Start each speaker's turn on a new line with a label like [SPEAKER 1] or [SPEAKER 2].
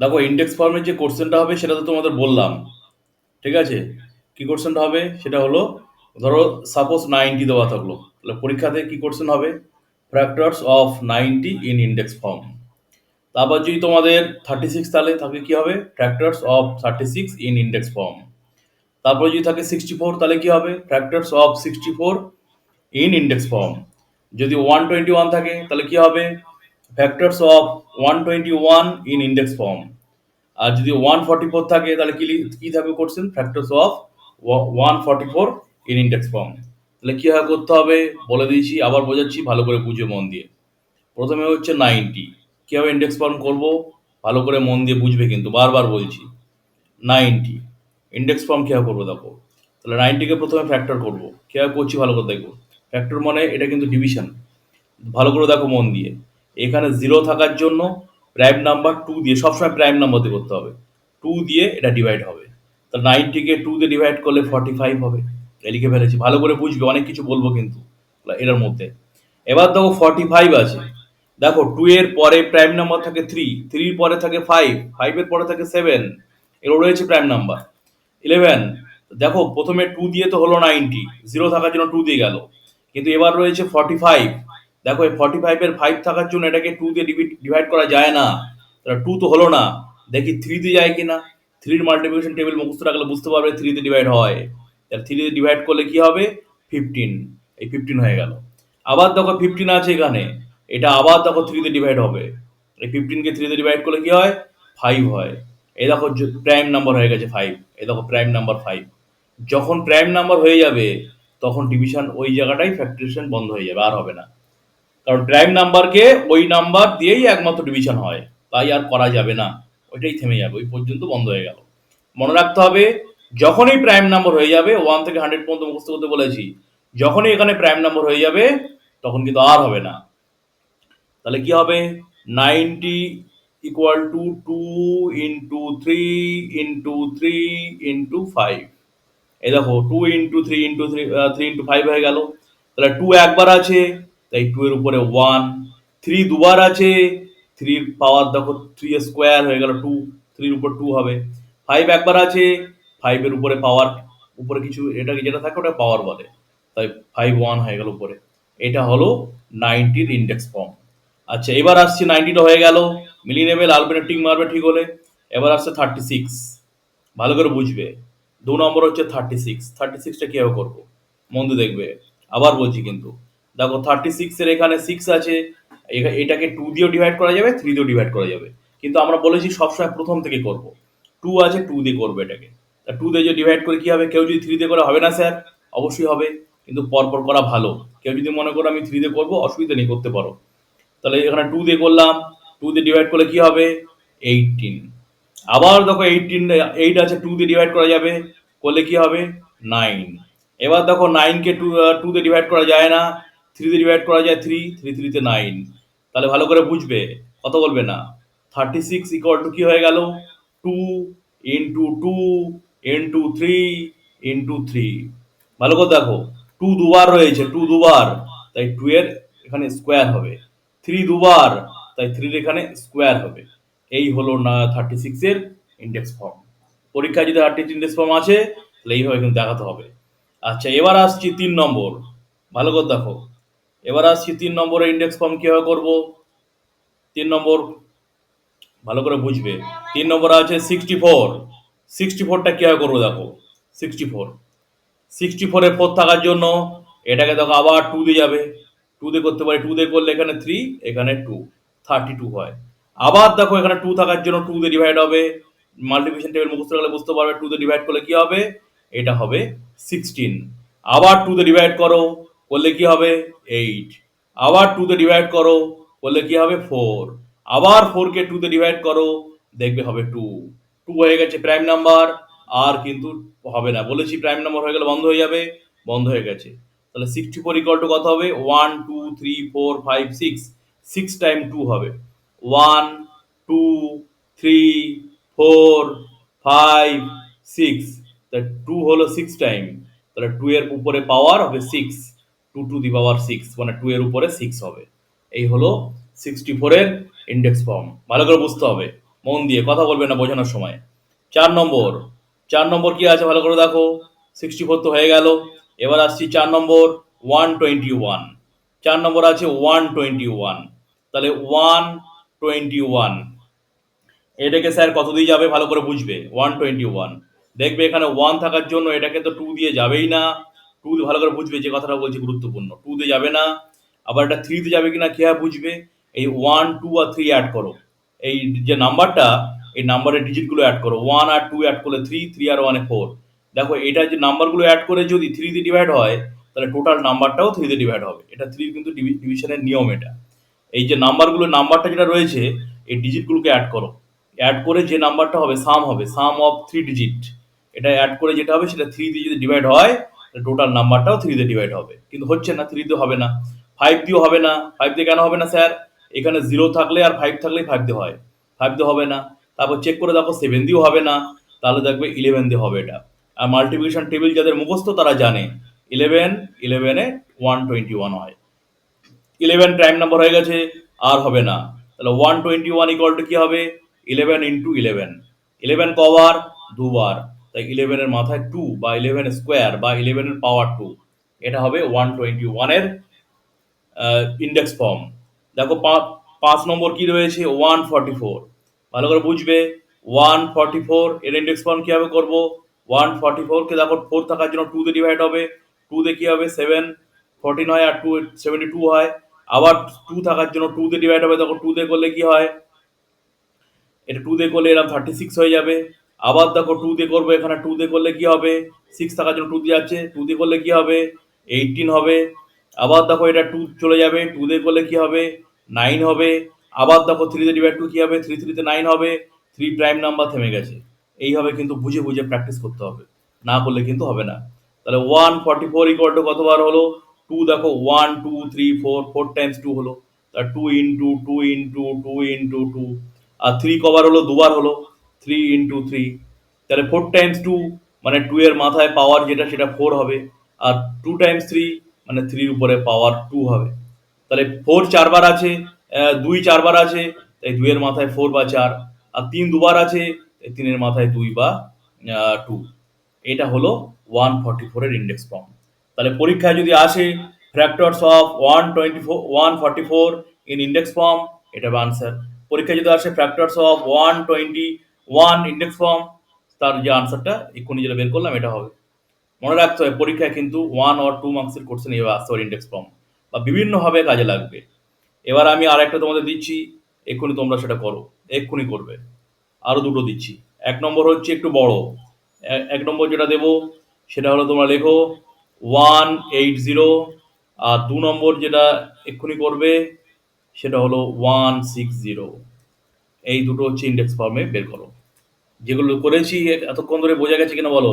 [SPEAKER 1] দেখো ইন্ডেক্স ফর্মের যে কোশ্চেনটা হবে, সেটা তো তোমাদের বললাম। ঠিক আছে? কি কোশ্চেনটা হবে? সেটা হলো, ধরো সাপোজ নাইনটি দেওয়া থাকল। তাহলে পরীক্ষাতে কি কোশ্চেন হবে? Factors of ninety in index form তারপর যদি তোমাদের থার্টি সিক্স তাহলে থাকে কি হবে? Factors of thirty six in index form তারপরে যদি থাকে সিক্সটি ফোর তাহলে কি হবে? Factors of sixty four in index form যদি ওয়ান টোয়েন্টি ওয়ান থাকে, তাহলে কি হবে? Factors of one twenty one in index form আর যদি ওয়ান ফর্টি ফোর থাকে, তাহলে কি কি থাকবে question factors of one forty four in index form তাহলে কীভাবে করতে হবে? বলে দিয়েছি, আবার বোঝাচ্ছি, ভালো করে বুঝে মন দিয়ে। প্রথমে হচ্ছে নাইনটি কীভাবে ইন্ডেক্স ফর্ম করব? ভালো করে মন দিয়ে বুঝবে কিন্তু, বারবার বলছি। নাইনটি ইন্ডেক্স ফর্ম কীভাবে করব দেখো? তাহলে নাইনটিকে প্রথমে ফ্যাক্টর করব। কীভাবে করছি? ভালো করে দেখব। ফ্যাক্টর মানে এটা কিন্তু ডিভিশন ভালো করে দেখো মন দিয়ে। এখানে জিরো থাকার জন্য প্রাইম নাম্বার টু দিয়ে সবসময় প্রাইম নাম্বার দিয়ে করতে হবে। টু দিয়ে এটা ডিভাইড হবে। তা নাইনটিকে টু দিয়ে ডিভাইড করলে ফর্টি ফাইভ হবে। লিখে ফেলেছি। ভালো করে বুঝবে, অনেক কিছু বলব কিন্তু এটার মধ্যে। এবার দেখো ফর্টি ফাইভ আছে। দেখো টু এর পরে প্রাইম নাম্বার থাকে থ্রি থ্রির পরে থাকে ফাইভ ফাইভের পরে থাকে সেভেন এগুলো রয়েছে প্রাইম নাম্বার ইলেভেন দেখো প্রথমে টু দিয়ে তো হলো নাইনটি জিরো থাকার জন্য টু দিয়ে গেল। কিন্তু এবার রয়েছে ফর্টি ফাইভ দেখো এই ফর্টি ফাইভের ফাইভ থাকার জন্য এটাকে টু দিয়ে ডিভাইড করা যায় না। তাহলে টু তো হলো না। দেখি থ্রি দিয়ে যায় কিনা। থ্রির মাল্টিপ্লিকেশন টেবিল মুখস্থ রাখলে বুঝতে পারবে থ্রি দিয়ে ডিভাইড হয়। তাহলে থ্রি দিয়ে ডিভাইড করলে কি হবে? ফিফটিন এই ফিফটিন হয়ে গেল। আবার দেখো ফিফটিন আছে এখানে। এটা আবার দেখো থ্রিতে ডিভাইড হবে। এই ফিফটিনকে থ্রিতে ডিভাইড করলে কি হয়? ফাইভ হয়। এই দেখো প্রাইম নাম্বার হয়ে গেছে ফাইভ এই দেখো প্রাইম নাম্বার ফাইভ যখন প্রাইম নাম্বার হয়ে যাবে, তখন ডিভিশন ওই জায়গাটাই ফ্যাক্টরিয়েশন বন্ধ হয়ে যাবে, আর হবে না। কারণ প্রাইম নাম্বারকে ওই নাম্বার দিয়েই একমাত্র ডিভিশন হয়। তাই আর করা যাবে না। ওইটাই থেমে যাবে। ওই পর্যন্ত বন্ধ হয়ে গেল। মনে রাখতে হবে, যখনই প্রাইম নাম্বার হয়ে যাবে ওয়ান থেকে হান্ড্রেড পর্যন্ত মুখস্থ করতে বলেছি, যখনই এখানে প্রাইম নাম্বার হয়ে যাবে, তখন কিন্তু আর হবে না। তাহলে কি হবে? Ninety equal to two into three into three into five এই দেখো two into three into three three into five হয়ে গেল। তাহলে টু একবার আছে তাই টু এর উপরে ওয়ান থ্রি দুবার আছে থ্রির পাওয়ার দেখো থ্রি স্কোয়ার হয়ে গেল টু থ্রির উপর টু হবে। ফাইভ একবার আছে ফাইভের উপরে পাওয়ার উপরে কিছু এটা যেটা থাকে ওটা পাওয়ার বলে। তাই ফাইভ ওয়ান হয়ে গেল উপরে। এটা হলো নাইনটির ইন্ডেক্স ফর্ম আচ্ছা এবার আসছে নাইনটিটা হয়ে গেল। মিলিয়ে নেবে, লাল পেনের মারবে, ঠিক হলে। এবার আসছে থার্টি সিক্স ভালো করে বুঝবে। দু নম্বর হচ্ছে থার্টি সিক্স থার্টি সিক্সটা কীভাবে করব? মন্দ দেখবে। আবার বলছি কিন্তু। দেখো থার্টি সিক্সের এখানে সিক্স আছে এটাকে টু দিয়েও ডিভাইড করা যাবে থ্রি দিয়েও ডিভাইড করা যাবে। কিন্তু আমরা বলেছি সবসময় প্রথম থেকে করব। টু আছে টু দিয়ে করব এটাকে। টু দিয়ে যদি ডিভাইড করে, কি হবে? কেউ যদি থ্রি দিয়ে করে হবে না স্যার অবশ্যই হবে। কিন্তু পরপর করা ভালো। কেউ যদি মনে করো আমি থ্রি দিয়ে করব, অসুবিধা নেই, করতে পারো। তাহলে এখানে টু দিয়ে করলাম। টু দিয়ে ডিভাইড করলে কি হবে? এইটিন আবার দেখো এইটিন এইট আছে টু দিয়ে ডিভাইড করা যাবে। করলে কি হবে? নাইন এবার দেখো নাইনকে টু টু দিয়ে ডিভাইড করা যায় না। থ্রি দিয়ে ডিভাইড করা যায় থ্রি থ্রি থ্রিতে নাইন তাহলে ভালো করে বুঝবে, কত বলবে না? থার্টি সিক্স ইকুয়াল টু কি হয়ে গেল? Two into two into three into three ভালো করে দেখো টু দুবার রয়েছে টু দুবার, তাই টু এর এখানে স্কোয়ার হবে। থ্রি দুবার, তাই থ্রির এখানে স্কোয়ার হবে। এই হলো না থার্টি সিক্সের ইন্ডেক্স ফর্ম পরীক্ষায় যদি থার্টি ইন্ডেক্স ফর্ম আছে, তাহলে এইভাবে কিন্তু দেখাতে হবে। আচ্ছা এবার আসছি তিন নম্বর। ভালো করে দেখো। এবার আসছি তিন নম্বরের ইন্ডেক্স ফর্ম কীভাবে করব? তিন নম্বর ভালো করে বুঝবে। তিন নম্বর আছে সিক্সটি ফোর সিক্সটি ফোরটা কীভাবে করব দেখো? সিক্সটি ফোর সিক্সটি ফোরে ফোর থাকার জন্য এটাকে দেখো আবার টু দিয়ে যাবে। টু দিয়ে করতে পারি টু দিয়ে করলে এখানে থ্রি এখানে টু থার্টি টু হয়। আবার দেখো এখানে টু থাকার জন্য টু দিয়ে ডিভাইড হবে। মাল্টিপ্লিকেশন টেবিল মুখস্থ রাখলে বুঝতে পারবে টু দিয়ে ডিভাইড করলে কি হবে? এটা হবে সিক্সটিন আবার টু দিয়ে ডিভাইড করো। করলে কি হবে? এইট আবার টু দিয়ে ডিভাইড করো করলে কি হবে? ফোর আবার ফোরকে টু দিয়ে ডিভাইড করো, দেখবে হবে টু টু হয়ে গেছে প্রাইম নাম্বার আর কিন্তু হবে না। বলেছি প্রাইম নাম্বার হয়ে গেলে বন্ধ হয়ে যাবে, বন্ধ হয়ে গেছে। তাহলে সিক্সটি ফোর ইকুয়াল টু কত হবে? One two three four five six six time two হবে। One two three four five six তা টু হলো সিক্স টাইম তাহলে টু এর উপরে পাওয়ার হবে six two to the power six মানে টু এর উপরে সিক্স হবে। এই হলো সিক্সটি ফোরের ইন্ডেক্স ফর্ম ভালো করে বুঝতে হবে। মন দিয়ে কথা বলবে না বোঝানোর সময়। চার নম্বর। চার নম্বর কি আছে ভালো করে দেখো। সিক্সটি ফোর তো হয়ে গেল। এবার আসছি চার নম্বর ওয়ান টোয়েন্টি ওয়ান চার নম্বর আছে ওয়ান টোয়েন্টি ওয়ান তাহলে ওয়ান টোয়েন্টি ওয়ান এটাকে স্যার কত দিয়ে যাবে? ভালো করে বুঝবে। ওয়ান টোয়েন্টি ওয়ান দেখবে এখানে ওয়ান থাকার জন্য এটাকে তো টু দিয়ে যাবেই না। টু ভালো করে বুঝবে যে কথাটা বলছি, গুরুত্বপূর্ণ। টু দিয়ে যাবে না, আবার এটা থ্রিতে যাবে কিনা কীভাবে বুঝবে? এই ওয়ান টু আর থ্রি অ্যাড করো। এই যে নাম্বারটা এই নাম্বারের ডিজিটগুলো অ্যাড করো। ওয়ান আর টু অ্যাড করলে থ্রি থ্রি আর ওয়ানে ফোর দেখো, এটা যে নাম্বারগুলো অ্যাড করে যদি থ্রিতে ডিভাইড হয়, তাহলে টোটাল নাম্বারটাও থ্রিতে ডিভাইড হবে। এটা থ্রি কিন্তু ডিভিশনের নিয়ম এটা। এই যে নাম্বারগুলো নাম্বারটা যেটা রয়েছে, এই ডিজিটগুলোকে অ্যাড করো। অ্যাড করে যে নাম্বারটা হবে সাম হবে সাম অফ থ্রি ডিজিট এটা অ্যাড করে যেটা হবে, সেটা থ্রি দিয়ে যদি ডিভাইড হয় টোটাল নাম্বারটাও থ্রি দিয়ে ডিভাইড হবে। কিন্তু হচ্ছে না থ্রি দিয়ে হবে না। ফাইভ দিয়েও হবে না। ফাইভ দিয়ে কেন হবে না, স্যার? এখানে জিরো থাকলে আর ফাইভ থাকলেই ফাইভ দিয়ে হয়। ফাইভ দিয়ে হবে না। তারপর চেক করে দেখো সেভেন দিয়েও হবে না। তাহলে দেখবে ইলেভেন দিয়ে হবে এটা। আর মাল্টিপ্লিকেশন টেবিল যাদের মুখস্থ তারা জানে। ইলেভেন ইলেভেনে ওয়ান টোয়েন্টি ওয়ান হয়। ইলেভেন প্রাইম নাম্বার হয়ে গেছে, আর হবে না। তাহলে one twenty one equal to কি হবে? ইলেভেন ইন্টু ইলেভেন ইলেভেন কবার দুবার। তাই ইলেভেনের মাথায় টু বা ইলেভেন স্কোয়ার বা ইলেভেনের পাওয়ার টু এটা হবে ওয়ান টোয়েন্টি ওয়ানের ইন্ডেক্স ফর্ম দেখো পাঁচ নম্বর কি রয়েছে? ওয়ান ফর্টি ফোর ভালো করে বুঝবে ওয়ান ফর্টি ফোর এর ইন্ডেক্স ফর্ম কীভাবে করব? ওয়ান ফর্টি ফোরকে দেখো ফোর থাকার জন্য টু দিয়ে ডিভাইড হবে। টু দিয়ে কী হবে? সেভেন ফর্টিন হয় আর টু সেভেন্টি টু হয়। আবার টু থাকার জন্য টু দিয়ে ডিভাইড হবে, দেখো টু দিয়ে করলে কি হয়? এটা টু দিয়ে করলে এরকম থার্টি সিক্স হয়ে যাবে। আবার দেখো টু দিয়ে করব, এখানে টু দিয়ে করলে কি হবে? সিক্স থাকার জন্য টু দিয়ে আছে টু দিয়ে করলে কি হবে? এইটিন হবে। আবার দেখো এটা টু চলে যাবে টু দিয়ে করলে কি হবে? নাইন হবে। আবার দেখো থ্রি দিয়ে ডিভাইড টু কি হবে? থ্রি থ্রিতে নাইন হবে। থ্রি প্রাইম নাম্বার থেমে গেছে। এইভাবে কিন্তু বুঝে বুঝে প্র্যাকটিস করতে হবে। না করলে কিন্তু হবে না। তাহলে one forty four equal to কতবার হলো? টু দেখো one two three four four times two হলো। তা two into two into two into two আর থ্রি কবার হলো, দুবার হলো। থ্রি ইন্টু থ্রি তাহলে ফোর টাইমস টু মানে টু এর মাথায় পাওয়ার যেটা, সেটা ফোর হবে। আর টু টাইমস থ্রি মানে থ্রির উপরে পাওয়ার টু হবে। তাহলে ফোর চারবার আছে দুই চারবার আছে, তাই দুইয়ের মাথায় ফোর বা চার, আর তিন দুবার আছে তিনের মাথায় দুই বা টু এটা হলো ওয়ান ফর্টি ফোরের ইন্ডেক্স ফর্ম তাহলে পরীক্ষায় যদি আসে factors of one twenty four one forty four in index form এটা হবে আনসার পরীক্ষায় যদি আসে factors of one twenty one index form তার যে আনসারটা এক্ষুনি যেটা বের করলাম, এটা হবে। মনে রাখতে হবে, পরীক্ষায় কিন্তু ওয়ান অর টু মার্কসের কোর্সে নিয়ে আসতে হবে ইন্ডেক্স ফর্ম বা বিভিন্নভাবে কাজে লাগবে। এবার আমি আর একটা তোমাদের দিচ্ছি, এক্ষুনি তোমরা সেটা করো, এক্ষুনি করবে। আরও দুটো দিচ্ছি। এক নম্বর হচ্ছে একটু বড়। এক নম্বর যেটা দেবো, সেটা হলো তোমরা লেখো ওয়ান এইট জিরো আর দু নম্বর যেটা এক্ষুনি করবে, সেটা হলো ওয়ান সিক্স জিরো এই দুটো হচ্ছে ইন্ডেক্স ফর্মে বের করো। যেগুলো করেছি, এতক্ষণ ধরে বোঝা গেছে কিনা বলো?